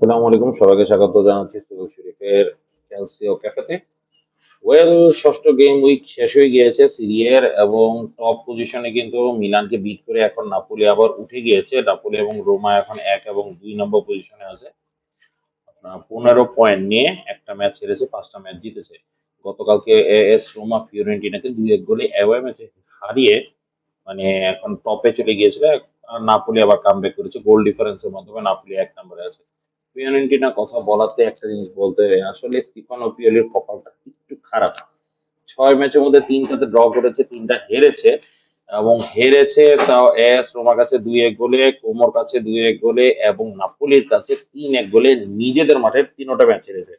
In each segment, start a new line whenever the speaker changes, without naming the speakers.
আসসালামু আলাইকুম, সবাইকে স্বাগত জানাচ্ছি সুযোগ শরীফের ক্যালসিও ক্যাফেতে ওয়েল ষষ্ঠ গেম উইক শেষ হয়ে গিয়েছে সিরিয়ার এবং টপ পজিশনে কিন্তু মিলানকে বিট করে এখন নাপোলি আবার উঠে গিয়েছে। নাপোলি এবং রোমা এখন এক এবং দুই নম্বর পজিশনে আছে। পনেরো পয়েন্ট নিয়ে একটা ম্যাচ হেরেছে, পাঁচটা ম্যাচ জিতেছে। গতকালকে এ এস রোমা ফিওরেন্টিনাকে দুই এক গোলে অ্যাওয়ে ম্যাচে হারিয়ে মানে এখন টপে চলে গিয়েছিল। আর নাপোলি আবার কামব্যাক করেছে। গোল ডিফারেন্সের মাধ্যমে নাপোলি এক নম্বরে আছে। ফিওরেন্টিনা কথা বলাতে একটা জিনিস বলতে হয়। আসলে স্টিফানো পিওলির কপালটা একটু খারাপ। ছয় ম্যাচের মধ্যে তিনটাতে ড্র করেছে, তিনটা হেরেছে এবং হেরেছে তাও এস রোমার কাছে দুই এক গোলে, কোমর কাছে দুই এক গোলে এবং নাপোলির কাছে তিন এক গোলে নিজেদের মাঠে তিনোটা ম্যাচ হেরেছে।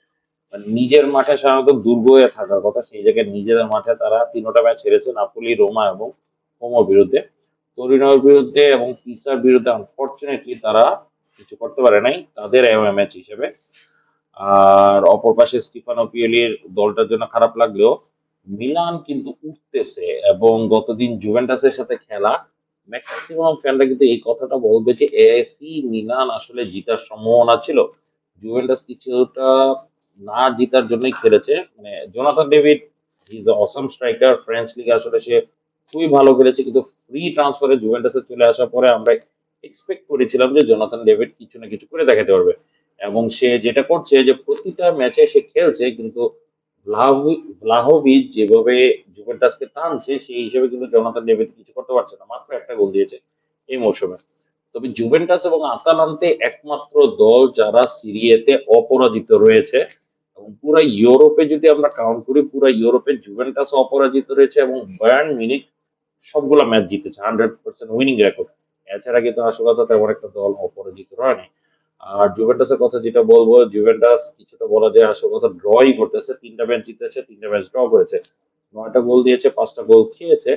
মানে নিজের মাঠে সাধারণত দুর্গ হয়ে থাকার কথা, সেই জায়গায় নিজেদের মাঠে তারা তিনোটা ম্যাচ হেরেছে, নাপোলি, রোমা এবং কোমোর বিরুদ্ধে। তরিনোর বিরুদ্ধে এবং পিসার বিরুদ্ধে আনফর্চুনেটলি তারা কিছু করতে পারে নাই, তাদের ম্যাচ হিসেবে। আর অপর পাশে স্টিফানো পিএলির দলটার জন্য খারাপ লাগলেও মিলান কিন্তু উঠতেছে এবং গতদিন জুভেন্টাসের সাথে খেলা ম্যাক্সিমাম ফ্যানরা কিন্তু এই কথাটা বলবে যে এসি মিলান আসলে জিতার সম্ভাবনা ছিল। জুভেন্টাস কিছুটা না জিতার জন্যই খেলেছে। মানে Jonathan David is awesome striker French লিগে আসলে সে খুবই ভালো খেলেছে, কিন্তু ফ্রি ট্রান্সফারে জুভেন্টাসে চলে আসার পরে আমরা এক্সপেক্ট করেছিলাম যে জোনাথন ডেভিড কিছু না কিছু করে দেখাতে পারবে। এবং সে যেটা করছে যে প্রতিটা ম্যাচে সে খেলছে, কিন্তু ভ্লাহোভি- ভ্লাহোভিচ যেভাবে জুভেন্টাসকে টানছে, সেই হিসেবে কিন্তু জোনাথন ডেভিড কিছু করতে পারছে না, মাত্র একটা গোল দিয়েছে এই মৌসুমে তবে জুভেন্টাস এবং আতালান্তে একমাত্র দল যারা সিরিয়াতে অপরাজিত রয়েছে, এবং পুরো ইউরোপে যদি আমরা কাউন্ট করি, পুরো ইউরোপে জুভেন্টাস অপরাজিত রয়েছে এবং বায়ার্ন মিউনিক সবগুলা ম্যাচ জিতেছে হান্ড্রেড পার্সেন্ট উইনিং রেকর্ড এছাড়া কিন্তু আসলে কথা তেমন একটা দল অপরাজিত হয়নি। আর জুভেন্টাসের কথা যেটা বলব, জুভেন্টাস কিছুটা বলা যায় আসলে কথা ড্রই করতেছে। তিনটা ম্যাচ জিতেছে, তিনটা ম্যাচ ড্র করেছে। নয়টা গোল দিয়েছে, পাঁচটা গোল খেয়েছে।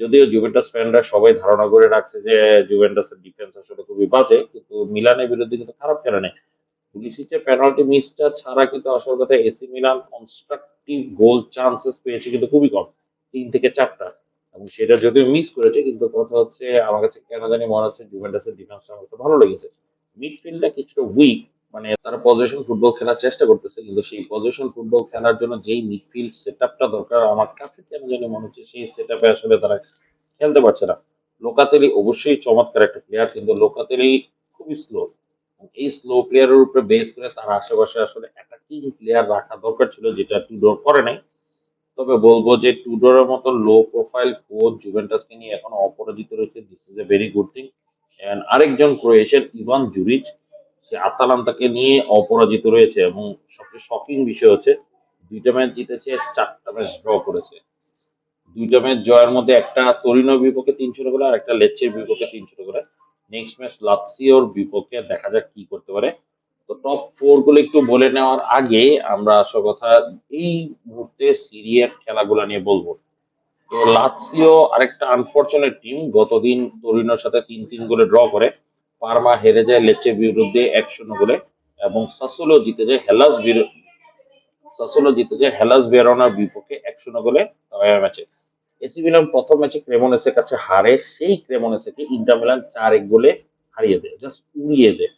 যদিও জুভেন্টাস ফ্যানরা সবাই ধারণা করে রাখছে যে জুভেন্টাসের ডিফেন্স আসলে খুবই বাজে, কিন্তু মিলানের বিরুদ্ধে কিন্তু খারাপ খেলে নেই। পুলিশিচের পেনাল্টি মিসটা ছাড়া কিন্তু আসল কথা AC Milan constructive goal chances পেয়েছে কিন্তু খুবই কম, তিন থেকে চারটা। সেটা যদিও মিস করেছে, কিন্তু কথা হচ্ছে আমার কাছে কেন জানি মনে হচ্ছে জুভেন্টাসের ডিফেন্সটা আমার ভালো লেগেছে। মিডফিল্ডটা কিছুটা উইক মানে তারা পজিশন ফুটবল খেলার চেষ্টা করতেছে, কিন্তু সেই পজিশন ফুটবল খেলার জন্য যেই মিডফিল্ড সেটআপটা দরকার, আমার কাছে কেন জানি মনে হচ্ছে সেই সেটআপে আসলে তারা খেলতে পারছে না। লোকাতেলি অবশ্যই চমৎকার একটা প্লেয়ার কিন্তু লোকাতেলি খুবই স্লো এই স্লো প্লেয়ারের উপরে বেস করে তার আশেপাশে আসলে অ্যাটাকিং প্লেয়ার রাখা দরকার ছিল, যেটা টুডোর করে নাই। তবে বলব যে টুডোরের মতো লো প্রোফাইল কোচ জুভেন্টাসকে নিয়ে এখনও অপরাজিত রয়েছে। This is a very good thing and আরেকজন ক্রোয়েশিয়ান ইভান জুরিচ সে আতালান্তাকে নিয়ে অপরাজিত রয়েছে এবং সবচেয়ে শকিং বিষয় হচ্ছে, দুইটা ম্যাচ জিতেছে, চারটা ম্যাচ ড্র করেছে। দুইটা ম্যাচ জয়ের মধ্যে একটা তরিনোর বিপক্ষে তিন ছোট করে আর একটা লেচের বিপক্ষে তিন ছোট করে নেক্সট ম্যাচ লাৎসিওর বিপক্ষে দেখা যাক কি করতে পারে। তো টপ ফোরগুলো একটু বলে নেওয়ার আগে আমরা আসল কথা এই মুহূর্তে সিরিয়ার খেলাগুলো নিয়ে বলব। তো লাৎসিও আরেকটা আনফরচুনেট টিম গতদিন তরিনোর সাথে তিন তিন গোলে ড্র করে। পারমা হেরে যায় লেচের বিরুদ্ধে এক শূন্য গোলে এবং সাসুলো জিতে যায় হেলাস সাসুলো জিতে যায় হেলাস বেরোনার বিপক্ষে এক শূন্য গোলে ম্যাচে। এসি মিলান প্রথম ম্যাচে ক্রেমোনেসের কাছে হারে, সেই ক্রেমোনেসেকে ইন্টার মিলান চার এক গোলে হারিয়ে দেয়, জাস্ট উড়িয়ে দেয়।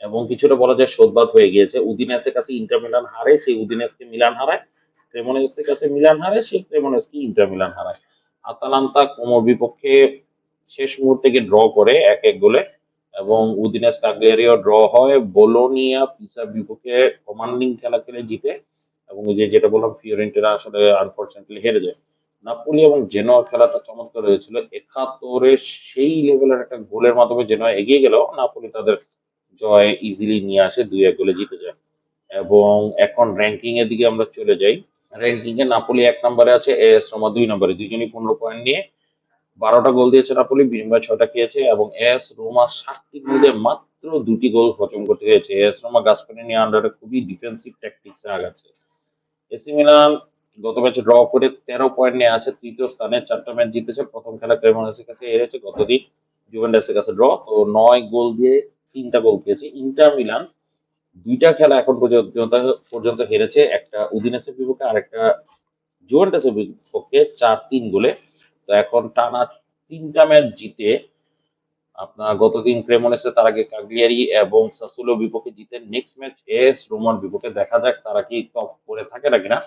এবং কিছুটা বলা যায় সোদবাদ হয়ে গিয়েছে। উদিনেসের কাছে ইন্টার মিলান হারে, সেই উদিনেসকে মিলান হারায়। ক্রেমোনেসের কাছে মিলান হারে, সেই ক্রেমোনেসকে ইন্টার মিলান হারায়। আতালান্তা কোমোর বিপক্ষে শেষ মুহূর্তে ড্র করে এক এক গোলে এবং উদিনেস কাগলিয়ারিও ড্র হয়। বোলোনিয়া পিসার বিপক্ষে কমান্ডিং খেলা খেলে জিতে এবং যে যেটা বললাম, ফিওরেন্টিনা আসলে আনফরচুনেটলি হেরে যায়। নাপোলি এবং জেনোয়া খেলাটা চমৎকার হয়েছিল। একাত্তরে সেই লেভেলের একটা গোলের মাধ্যমে জেনোয়া এগিয়ে গেলেও নাপোলি তাদের জয় ইজিলি নিয়ে আসে, দুই এক গোলে জিতে যায়। এবং এখন র্যাঙ্কিং এর দিকে আমরা চলে যাই। র্যাঙ্কিং এ নাপোলি এক নম্বরে আছে এস রোমা দুই নম্বরে। দুজনই পনেরো পয়েন্ট নিয়ে বারোটা গোল দিয়েছে নাপোলি বিনিময়ে ছয়টা খেয়েছে এবং এস রোমা সাতটি মধ্যে মাত্র দুটি গোল হজম করতে হয়েছে এস রোমা গাসপানি আন্ডারে খুবই ডিফেন্সিভ ট্যাকটিক্সে আগাচ্ছে। এসি মিলান গত ম্যাচে ড্র করে তেরো পয়েন্ট নিয়ে আছে, তৃতীয় স্থানে চারটা ম্যাচ জিতেছে। প্রথম খেলা ক্রেমোনাসের কাছে হেরেছে গতদিন। জুভেন্টাসের কাছে ড্র তো নয় গোল দিয়ে তিনটা গোল পেয়েছে। ইন্টার মিলান, দুইটা খেলা এখন পর্যন্ত পর্যন্ত হেরেছে। একটা উদিনেসের বিপক্ষে আর একটা জুভেন্টাসের বিপক্ষে চার তিন গোলে। তো এখন টানা তিনটা ম্যাচ জিতে আপনার গতদিন ক্রেমোনেসে তার আগে কাগলিয়ারি এবং সাসুলো বিপক্ষে জিতে নেক্সট ম্যাচ এস রোমার বিপক্ষে দেখা যাক তারা কি টপ ফোরে থাকে না কিনা।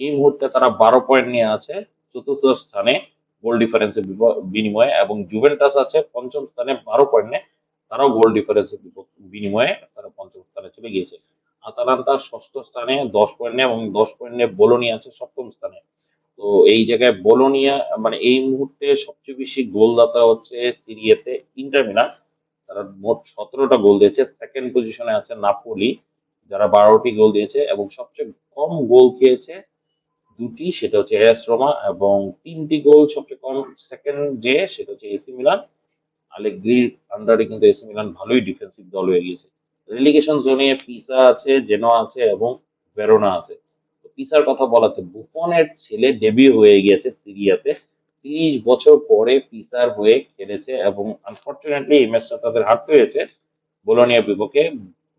এই মুহূর্তে তারা বারো পয়েন্ট নিয়ে আছে, চতুর্থ স্থানে গোল ডিফারেন্সের বিনিময়ে এবং জুভেন্টাস আছে পঞ্চম স্থানে বারো পয়েন্ট তারাও গোল ডিফারেন্সের বিনিময়ে তারা পঞ্চম স্থানে চলে গিয়েছে। আতালান্তা ষষ্ঠ স্থানে, দশ পয়েন্ট নিয়ে এবং দশ পয়েন্ট নিয়ে বোলোনি আছে সপ্তম স্থানে। তো এই জায়গায় বোলোনিয়া মানে এই মুহূর্তে সবচেয়ে বেশি গোলদাতা হচ্ছে সিরিয়াতে ইন্টার মিলান। তারা মোট সতেরোটা গোল দিয়েছে। সেকেন্ড পজিশনে আছে নাপোলি, যারা বারোটি গোল দিয়েছে এবং সবচেয়ে কম গোল খেয়েছে দুটি, সেটা হচ্ছে এস রোমা এবং তিনটি গোল সবচেয়ে কম। সেকেন্ড যে, সেটা হচ্ছে এসি মিলান। আলেগ্রির আন্ডারে কিন্তু এসি মিলান ভালোই ডিফেন্সিভ দল হয়ে গিয়েছে। রেলিগেশন জোনে পিসা আছে জেনোয়া আছে এবং ভেরোনা আছে। পিসার কথা বলাতে বুফনের ছেলে ডেবিউ হয়ে গিয়েছে সিরিয়াতে। তিরিশ বছর পরে পিসার হয়ে খেলেছে এবং আনফর্চুনেটলি এই ম্যাচটা তাদের হারতে হয়েছে বোলোনিয়া বিপক্ষে।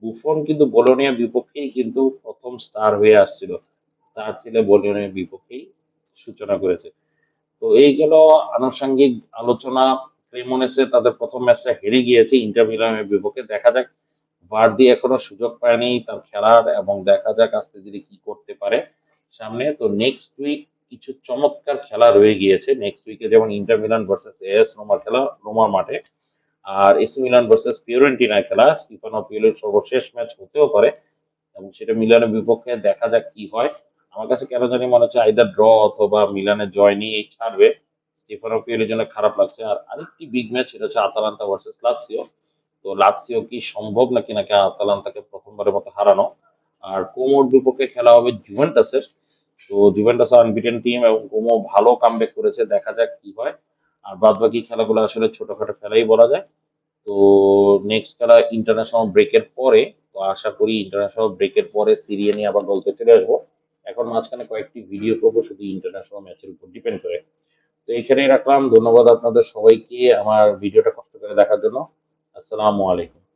বুফন কিন্তু বোলোনিয়া বিপক্ষেই কিন্তু প্রথম স্টার হয়ে আসছিল। তার ছেলে বোলোনিয়া বিপক্ষেই সূচনা করেছে। তো এই গেল আনুষঙ্গিক আলোচনা। ক্রেমোনেসে তাদের প্রথম ম্যাচটা হেরে গিয়েছে ইন্টার মিলানের বিপক্ষে। দেখা যাক বার্দি এখনও সুযোগ পায়নি তার খেলার এবং দেখা যাক আস্তে যদি কি করতে পারে সামনে। তো নেক্সট উইক কিছু চমৎকার খেলা রয়ে গিয়েছে। নেক্সট উইকে যেমন ইন্টার মিলান ভার্সেস এস রোমার খেলা, রোমার মাঠে। আর এসি মিলান ভার্সেস ফিওরেন্টিনার খেলা, স্টিফানো পিওলের সর্বশেষ ম্যাচ হতেও পারে এবং সেটা মিলানের বিপক্ষে দেখা যাক কি হয়। আমার কাছে কেন জানি মনে হচ্ছে আইদার ড্র অথবা মিলানে জয় নিয়ে ছাড়বে। স্টিফানো পিওলের জন্য খারাপ লাগছে। আর আরেকটি বিগ ম্যাচ সেটা হচ্ছে আতালান্তা ভার্সেস লাৎসিও। তো লাৎসিও কি সম্ভব নাকি নাকি আতালান্তাকে প্রথমবারের মতো হারানো? আর কোমোর বিপক্ষে খেলা হবে জুভেন্টাসের। তো জুভেন্টাস আনবিটেন টিম এবং কোমো ভালো কামব্যাক করেছে, দেখা যাক কি হয়। আর বাদ বাকি খেলাগুলো আসলে ছোটখাটো খেলাই বলা যায়। তো নেক্সট খেলা ইন্টারন্যাশনাল ব্রেকের পরে, তো আশা করি ইন্টারন্যাশনাল ব্রেকের পরে সিরিয়া নিয়ে আবার গল্পে চলে আসব। এখন মাঝখানে কয়েকটি ভিডিও করব, শুধু ইন্টারন্যাশনাল ম্যাচের উপর ডিপেন্ড করে। তো এখানেই রাখলাম। ধন্যবাদ আপনাদের সবাইকে আমার ভিডিওটা কষ্ট করে দেখার জন্য। আসসালামু আলাইকুম।